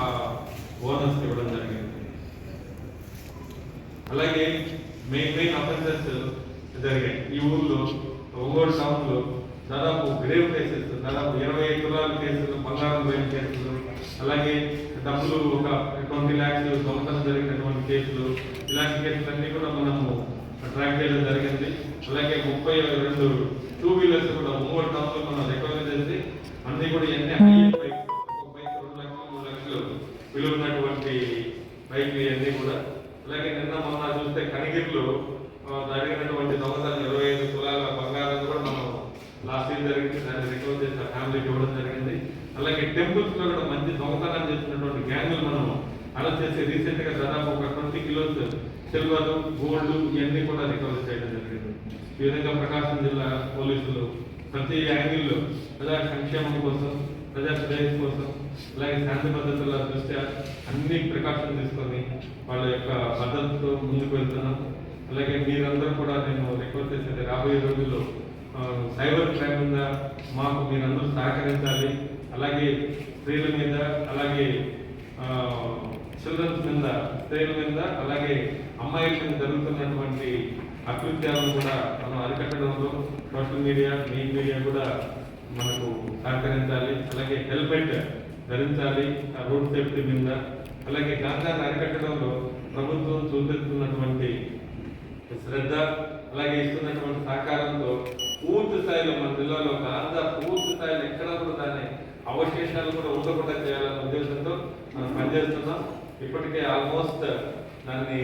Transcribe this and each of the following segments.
ఆ బోనస్ ఇవ్వడం జరిగింది. అలాగే మెయిన్ మెయిన్ అఫెన్సెస్ జరిగాయి. ఈ ఊర్లో ఒంగోలు టౌన్లో దాదాపు గ్రేవ్ కేసెస్ దాదాపు ఇరవై ఐదు తులాల కేసులు బంగారం పోయిన కేసులు అలాగే డబ్బులు ఒక ట్వంటీ ల్యాక్స్ దొంగతనం జరిగినటువంటి కేసులు ఇలాంటి కేసులన్నీ కూడా మనము ట్రాక్ చేయడం జరిగింది. అలాగే ముప్పై రెండు విలువ ఉన్నటువంటి బైక్లు ఇవన్నీ కూడా. అలాగే నిన్న మొన్న చూస్తే కనిగిరిలో జరిగినటువంటి దొంగతనం ఇరవై ఐదు తులాల బంగారం కూడా మనం లాస్ట్ ఇయర్ జరిగింది. దాన్ని రికవర్ చేసిన ఫ్యామిలీకి ఇవ్వడం జరిగింది. అలాగే టెంపుల్స్లో కూడా మంచి దొంగతనం చేసినటువంటి గ్యాంగులు మనం అరెస్ట్ చేసి రీసెంట్గా దాదాపు ఒక ట్వంటీ కిలోస్ సిల్వర్ గోల్డ్ ఇవన్నీ కూడా రికవర్ చేయడం జరిగింది. ఈ విధంగా ప్రకాశం జిల్లా పోలీసులు ప్రతి యాంగిల్లో ప్రజా సంక్షేమం కోసం ప్రజా శ్రేయస్ కోసం అలాగే శాంతి భద్రతల దృష్ట్యా అన్ని ప్రికాషన్ తీసుకొని వాళ్ళ యొక్క భద్రతతో ముందుకు వెళ్తున్నాం. అలాగే మీరందరూ కూడా నేను రిక్వెస్ట్ చేసేది రాబోయే రోజుల్లో సైబర్ క్రైమ్ మీద మాకు మీరందరూ సహకరించాలి. అలాగే స్త్రీల మీద అలాగే చిల్డ్రన్స్ మీద స్త్రీల మీద అలాగే అమ్మాయిల మీద జరుగుతున్నటువంటి అకృత్యాలను కూడా మనం అరికట్టడంలో సోషల్ మీడియా మెయిన్ మీడియా కూడా మనకు సహకరించాలి. అలాగే హెల్మెట్ ధరించాలి. ఆ రోడ్ సేఫ్టీ మీద అలాగే గాంధాన్ని అరికట్టడంలో ప్రభుత్వం చూపిస్తున్నటువంటి శ్రద్ధ అలాగే ఇస్తున్నటువంటి సహకారంతో పూర్తి స్థాయిలో మన జిల్లాలో గాంధా పూర్తి స్థాయిలో ఎక్కడ కూడా దాన్ని అవశేషాలు కూడా ఉండకుండా చేయాలన్న ఉద్దేశంతో మనం పనిచేస్తున్నాం. ఇప్పటికే ఆల్మోస్ట్ దాన్ని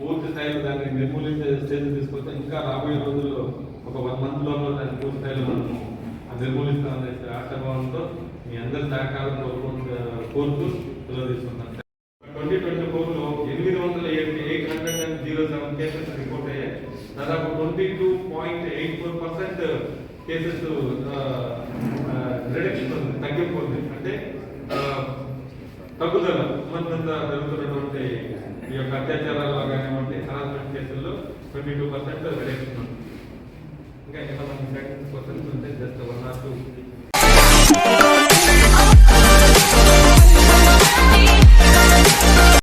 పూర్తి స్థాయిలో దాన్ని నిర్మూలించే స్టేజ్ తీసుకొస్తే ఇంకా రాబోయే రోజుల్లో ఒక వన్ మంత్ లోపల దాన్ని పూర్తి స్థాయిలో మనము నిర్మూలిస్తామనే ఆశాభావంతో మీ అందరి సహకారంతో కోరుతూ సెలవు ట్వంటీ ట్వంటీ ఫోర్లో ఎనిమిది వందల eight eight hundred and zero seven cases report అయ్యాయి. దాదాపు twenty two point eight four percent cases reduction ఉంది తగ్గింపు ఉంది అంటే తగ్గుదల సంబంధంగా జరుగుతున్నటువంటి ఈ యొక్క అత్యాచారాల్లో కానివ్వండి హరాస్మెంట్ కేసుల్లో ట్వంటీ టూ పర్సెంట్ రిడక్షన్ ఉంది. ఇంకా